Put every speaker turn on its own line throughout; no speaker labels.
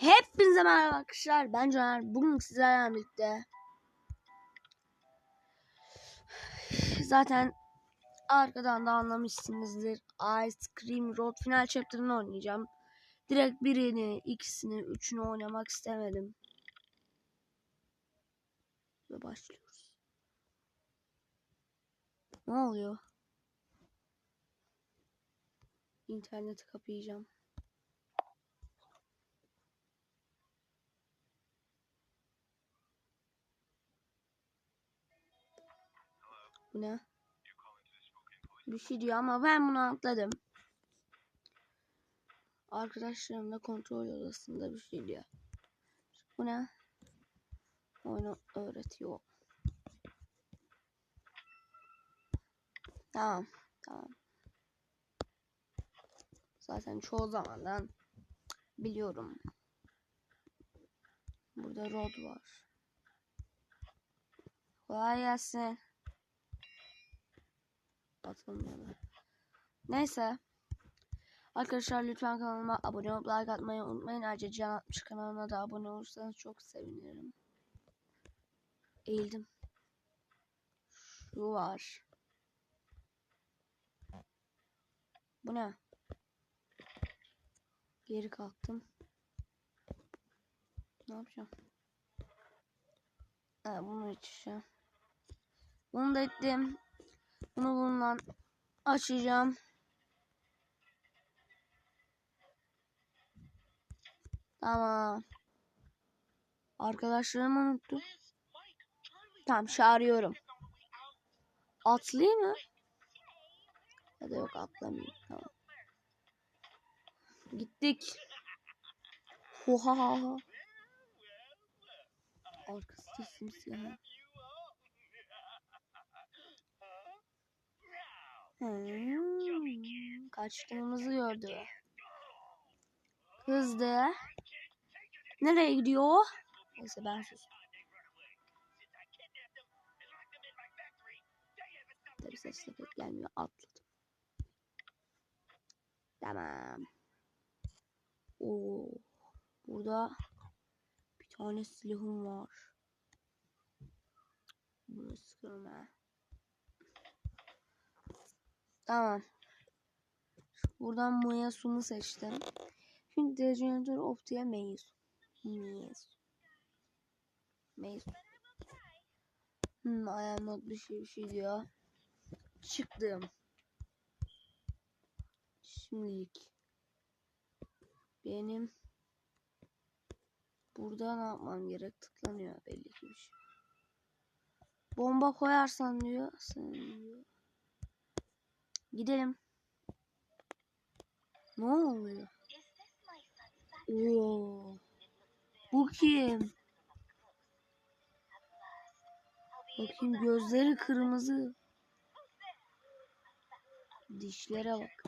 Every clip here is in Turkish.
Hepinize merhaba arkadaşlar. Ben Caner. Bugün sizlerle birlikte zaten arkadan da anlamışsınızdır. Ice Cream Road final chapter'ını oynayacağım. Direkt birini, ikisini, üçünü oynamak istemedim. Ve başlıyoruz. Ne oluyor? İnterneti kapayacağım. Bu ne? Bir şey diyor ama ben bunu atladım. Arkadaşlarım da kontrol odasında bir şey diyor. Bu ne? Oyunu öğretiyor. Tamam. Tamam. Zaten çoğu zamandan biliyorum. Burada road var. Kolay gelsin. Atılmıyor. Neyse. Arkadaşlar lütfen kanalıma abone olup like atmayı unutmayın. Ayrıca Can 60 kanalına da abone olursanız çok sevinirim. Eğildim. Şu var. Bu ne? Geri kalktım. Ne yapacağım? Ha, bunu içeceğim. Bunu da ettim. Bunu bundan açacağım. Tamam. Arkadaşlarımı unuttum. Tamam çağırıyorum. Atlayayım mı? Ya da yok atlamayayım. Tamam. Gittik. Oha. Arkası simsiyah. Hmm, kaçtığımızı gördü. Kızdı. Nereye gidiyor? Neyse ben sus. Tabii sesle pek gelmiyor. Atladım. Tamam. Oo, burada bir tane silahım var. Bunu sıkıyorum ha. Tamam. Buradan Maya Sun'u seçtim. Şimdi Degenerator of diye Meizu. Meizu. Meizu. Hmm, I am not bir şey bir şey diyor. Çıktım. Şimdilik. Benim burada ne yapmam gerek tıklanıyor belli ki bir şey. Bomba koyarsan diyor. Sen diyor. Gidelim. Ne oluyor? Oo. Bu kim? Bakayım gözleri kırmızı. Dişlere bak.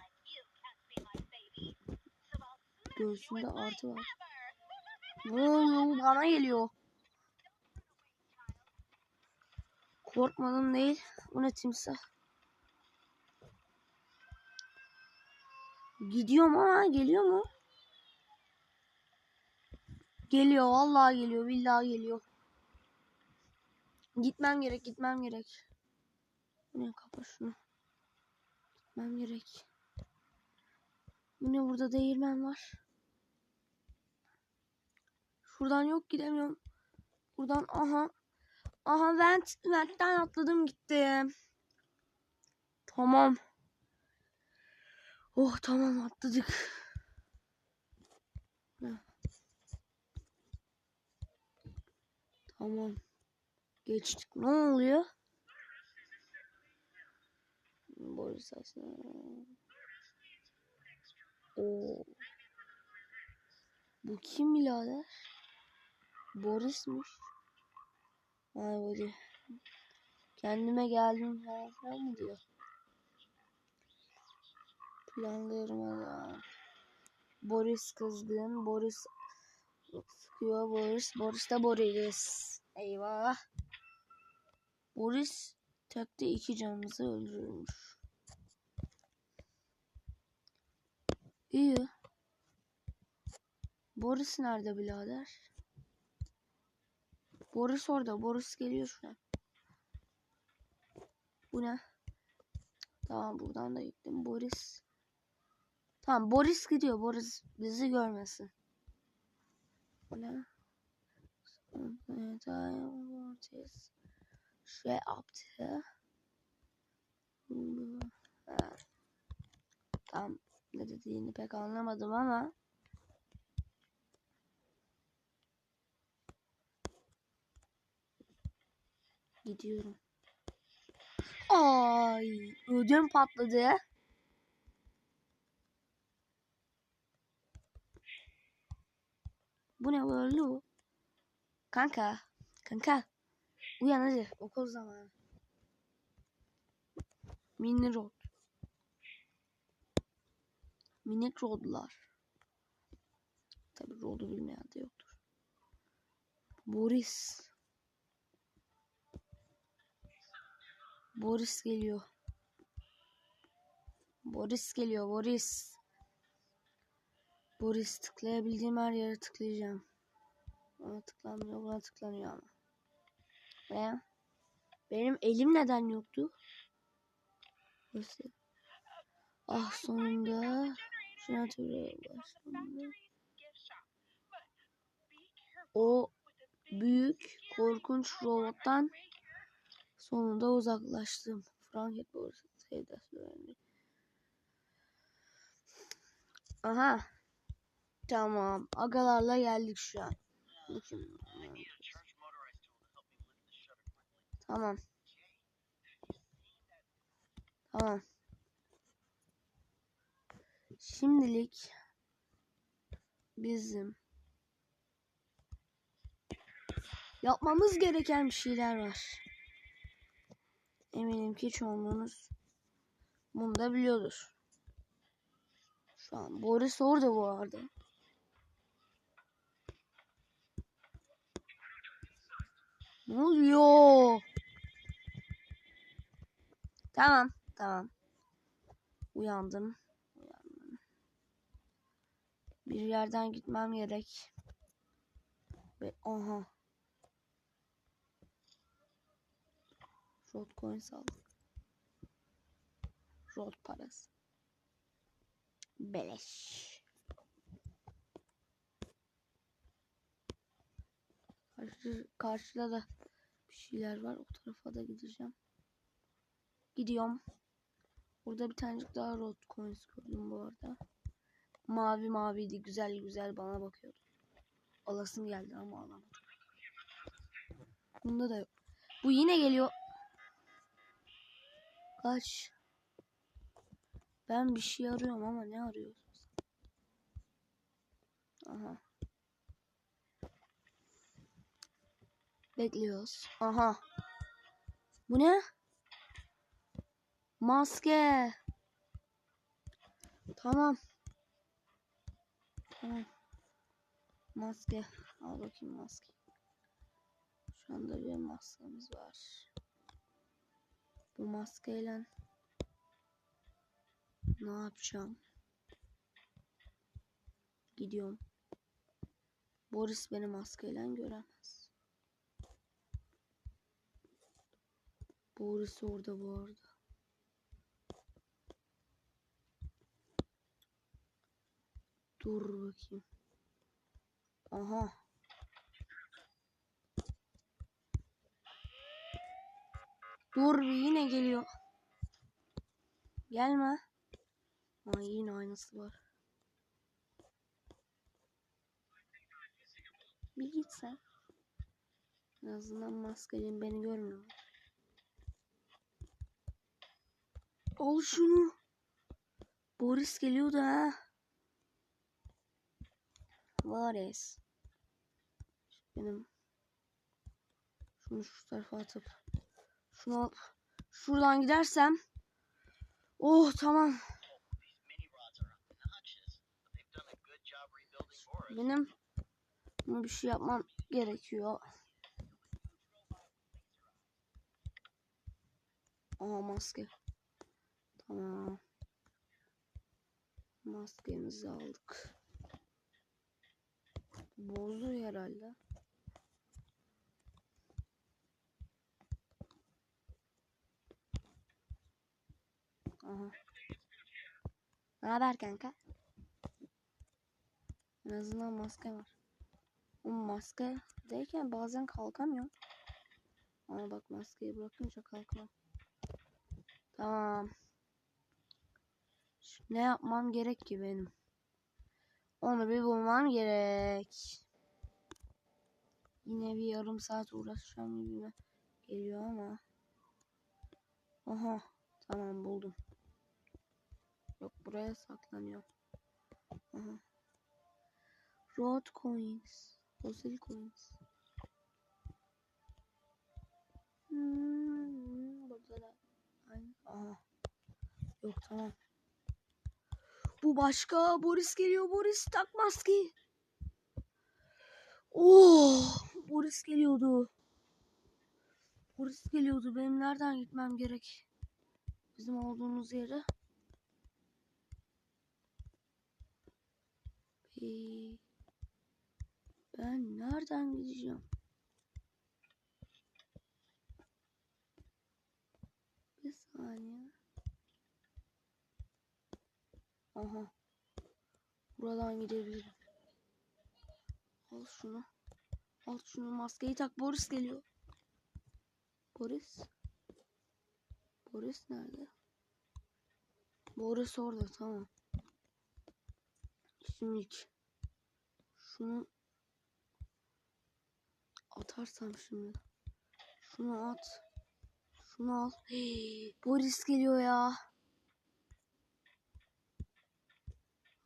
Göğsünde artı var. Ne oluyor? Bu bana geliyor. Korkmadım değil. Bu ne timsah? Gidiyorum ama geliyor mu? Geliyor vallahi geliyor billahi geliyor. Gitmem gerek gitmem gerek. Ne kapa şunu. Gitmem gerek. Bu ne burada değirmen var. Şuradan yok gidemiyorum. Buradan aha. Aha vent, ventten atladım gittim. Tamam. Oh tamam atladık. Tamam. Geçtik. Ne oluyor? Boris aslında. Oo. Bu kim birader? Boris'miş. Ay hadi. Kendime geldim falan mı diyor? Planlıyorum hala. Boris kızgın. Boris sıkıyor. Boris. Boris de Boris. Eyvah. Boris tekte iki canımızı öldürürmüş. İyi. Boris nerede birader? Boris orada. Boris geliyor şu an. Bu ne? Tamam buradan da gittim. Boris. Tamam Boris gidiyor. Boris bizi görmesin. Ne? Mortis şey yaptı. Tam ne dediğini pek anlamadım ama gidiyorum. Ay ödüm patladı. Bu ne böyle o? Kanka. Kanka. Uyan hadi. Okul zamanı. Mini road. Minik roadlar. Tabi road'u bilmeyen de yoktur. Boris. Boris geliyor. Boris geliyor. Boris. Boris tıklayabildiğim her yere tıklayacağım. Buna tıklanmıyor. Buna tıklanıyor ama. Ve benim elim neden yoktu? Nasıl? Ah sonunda. Jeneratörü başlandı. O büyük korkunç robottan sonunda uzaklaştım. Franket borsası sevdası önemli. Aha. Tamam. Agalarla geldik şu an. Tamam. Tamam. Şimdilik bizim yapmamız gereken bir şeyler var. Eminim ki çoğunluğunuz bunu da biliyordur. Şu an Boris orada bu arada. Ne oluyor? Tamam, tamam. Uyandım. Uyandım. Bir yerden gitmem gerek. Ve aha. Rot coins aldık. Rot parası. Beleş. Karşı, karşıda da şeyler var. O tarafa da gideceğim. Gidiyorum. Burada bir tanecik daha rot coins gördüm bu arada. Mavi maviydi. Güzel güzel bana bakıyordu. Alasım geldi ama alamadım. Bunda da yok. Bu yine geliyor. Kaç. Ben bir şey arıyorum ama ne arıyorsun? Aha. Bekliyoruz. Aha. Bu ne? Maske. Tamam. Tamam. Maske. Al bakayım maske. Şu anda bir maskemiz var. Bu maskeyle ne yapacağım? Gidiyorum. Boris beni maskeyle göremez. Boris orada bu arada. Dur bakayım. Aha. Dur yine geliyor. Gelme. Aa, yine aynısı var. Bir git sen. En azından maskelin beni görmüyor. Al şunu. Boris geliyordu ha. Boris. Benim şunu şu tarafa atıp şunu alıp şuradan gidersem oh tamam. Benim bir şey yapmam gerekiyor. Aha maske. Tamam. Maskemizi aldık. Bozdu herhalde. Aha. Ne haber kanka? En azından maske var. O maske deyken bazen kalkamıyorum. Ama bak maskeyi bırakınca kalkamam. Tamam. Ne yapmam gerek ki benim? Onu bir bulmam gerek. Yine bir yarım saat uğraşacağım gibi geliyor ama. Aha. Tamam buldum. Yok buraya saklanıyor. Aha. Road coins. Fossil coins. Hmm, burada da. Aha. Yok tamam. Bu başka. Boris geliyor. Boris tak maskeyi. Oh, Boris geliyordu. Boris geliyordu. Benim nereden gitmem gerek? Bizim olduğumuz yere. Ben nereden gideceğim? Bir saniye. Aha. Buradan gidebilirim. Al şunu. Al şunu maskeyi tak. Boris geliyor. Boris. Boris nerede? Boris orada tamam. Şimdi şunu atarsam şimdi. Şunu at. Şunu al. Hey, Boris geliyor ya.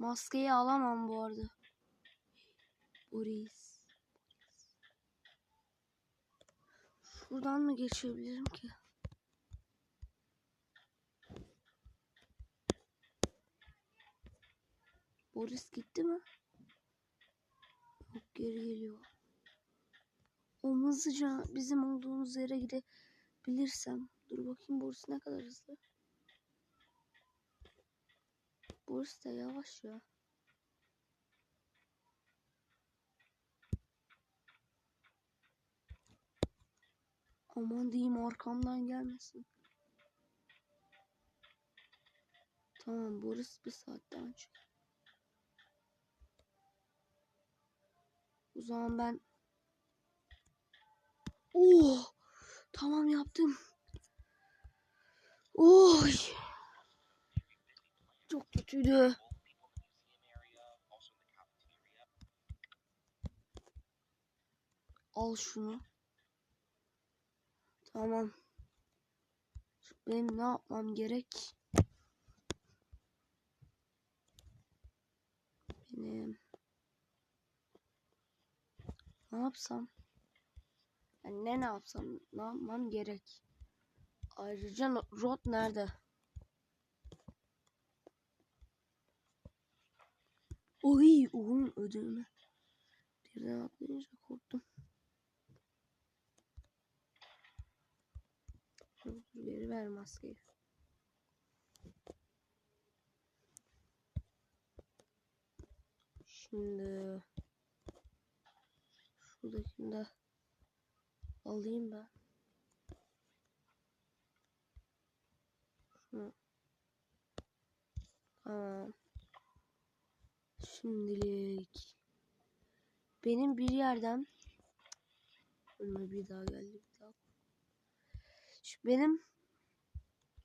Maskeyi alamam bu arada. Boris. Şuradan mı geçebilirim ki? Boris gitti mi? Yok geri geliyor. O hızlıca bizim olduğumuz yere gidebilirsem. Dur bakayım Boris ne kadar hızlı. Boris de yavaş ya. Aman diyeyim arkamdan gelmesin. Tamam Boris bir saatten çık. O zaman ben Oh! Tamam yaptım. Oy! Çok kötüydü. Al şunu. Tamam. Benim ne yapmam gerek? Benim ne yapsam? Yani ne ne yapsam? Ne yapmam gerek? Ayrıca rot nerede? Oy, oğlum ödülme. Birden atlayınca korktum. Geri ver maskeyi. Şimdi şuradakini de alayım ben. Şunu. Tamam. Şimdilik benim bir yerden önüme bir daha geldi bir daha. Şu benim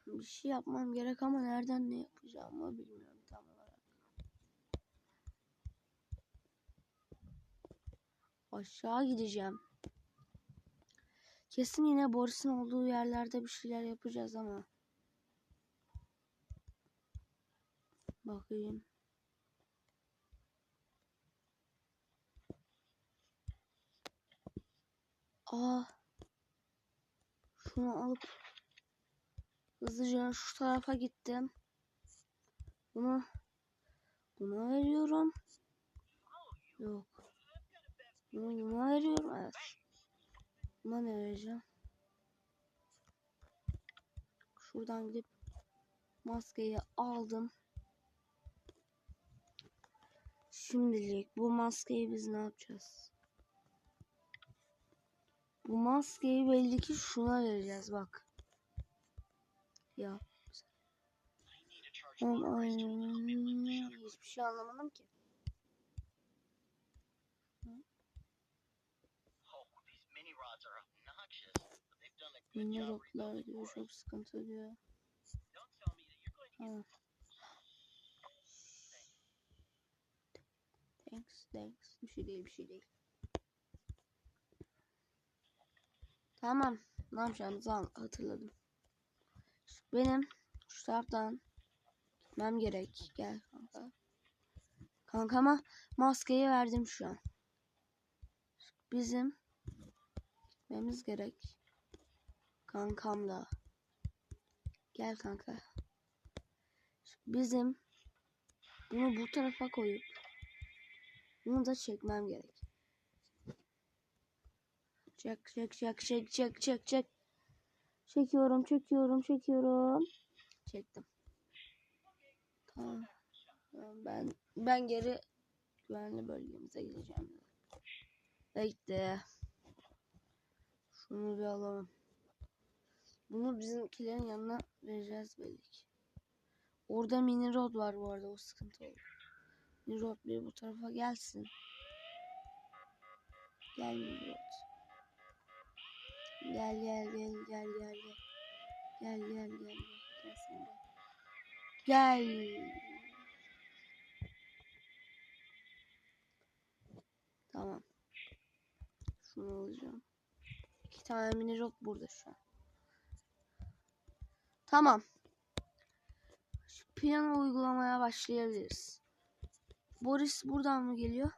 bir şey yapmam gerek ama nereden ne yapacağımı bilmiyorum tam olarak. Aşağı gideceğim. Kesin yine Boris'in olduğu yerlerde bir şeyler yapacağız ama. Bakayım. Aa. Şunu alıp hızlıca şu tarafa gittim. Bunu buna veriyorum. Yok. Bunu buna veriyorum. Evet. Buna ne vereceğim? Şuradan gidip maskeyi aldım. Şimdilik bu maskeyi biz ne yapacağız? Bu maskeyi belli ki şuna vereceğiz bak. Ya. Hiçbir şey anlamadım ki.
Mini
rotlar diyor çok sıkıntı diyor. Thanks, thanks. Bir şey değil, bir şey değil. Tamam. Ne yapacağımızı hatırladım. Benim şu taraftan gitmem gerek. Gel kanka. Kankama maskeyi verdim şu an. Bizim gitmemiz gerek. Kankamla. Gel kanka. Bizim bunu bu tarafa koyup bunu da çekmem gerek. Çek çek çek çek çek çek çek. Çekiyorum çekiyorum çekiyorum. Çektim. Tamam. Ben ben geri güvenli bölgemize gideceğim. Bekle. Şunu bir alalım. Bunu bizimkilerin yanına vereceğiz belli ki. Orada mini rod var bu arada o sıkıntı olur. Mini rod bir bu tarafa gelsin. Gel mini rod. Gel gel gel gel gel gel. Gel gel gel gel. Gel sen de. Gel. Tamam. Şunu alacağım. İki tane mini rod burada şu an. Tamam. Şu planı uygulamaya başlayabiliriz. Boris buradan mı geliyor?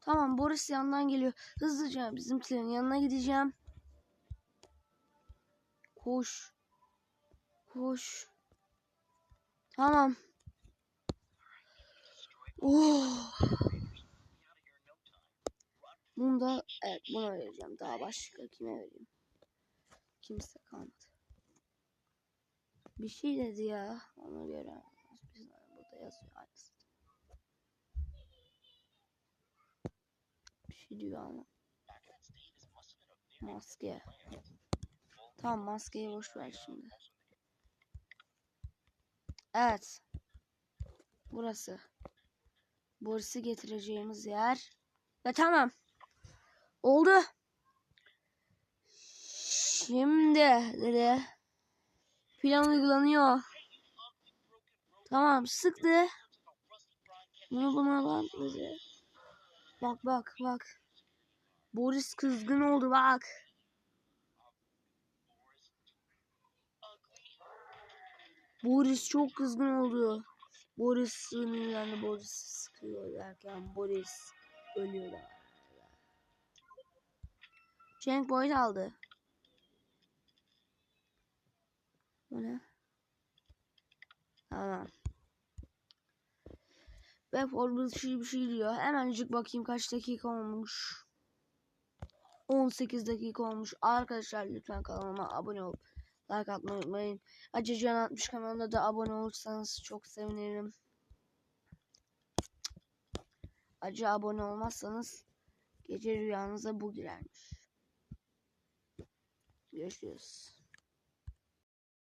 Tamam Boris yandan geliyor. Hızlıca bizimkilerin yanına gideceğim. Koş. Koş. Tamam. Oh. Bunu da evet buna vereceğim. Daha başka kime vereyim? Kimse kalmadı. Bir şey dedi ya. Ona göre. Burada yazıyor aynısı. Bir şey diyor ama. Maske. Tamam maskeyi boş ver şimdi. Evet. Burası. Boris'i getireceğimiz yer. Ve tamam. Oldu. Şimdi dedi. Plan uygulanıyor. Tamam sıktı. Bunu buna bak. Bak bak bak. Boris kızgın oldu bak. Boris çok kızgın oldu. Boris sinirlendi. Boris sıkıyor derken Boris ölüyor da. Cenk Boyd aldı. Bu ne? Tamam. Forbes şey bir şey diyor. Hemencik bakayım kaç dakika olmuş. 18 dakika olmuş. Arkadaşlar lütfen kanalıma abone olup like atmayı unutmayın. Acı Can 60 kanalına da abone olursanız çok sevinirim. Acı abone olmazsanız gece rüyanıza bu girermiş. Görüşürüz.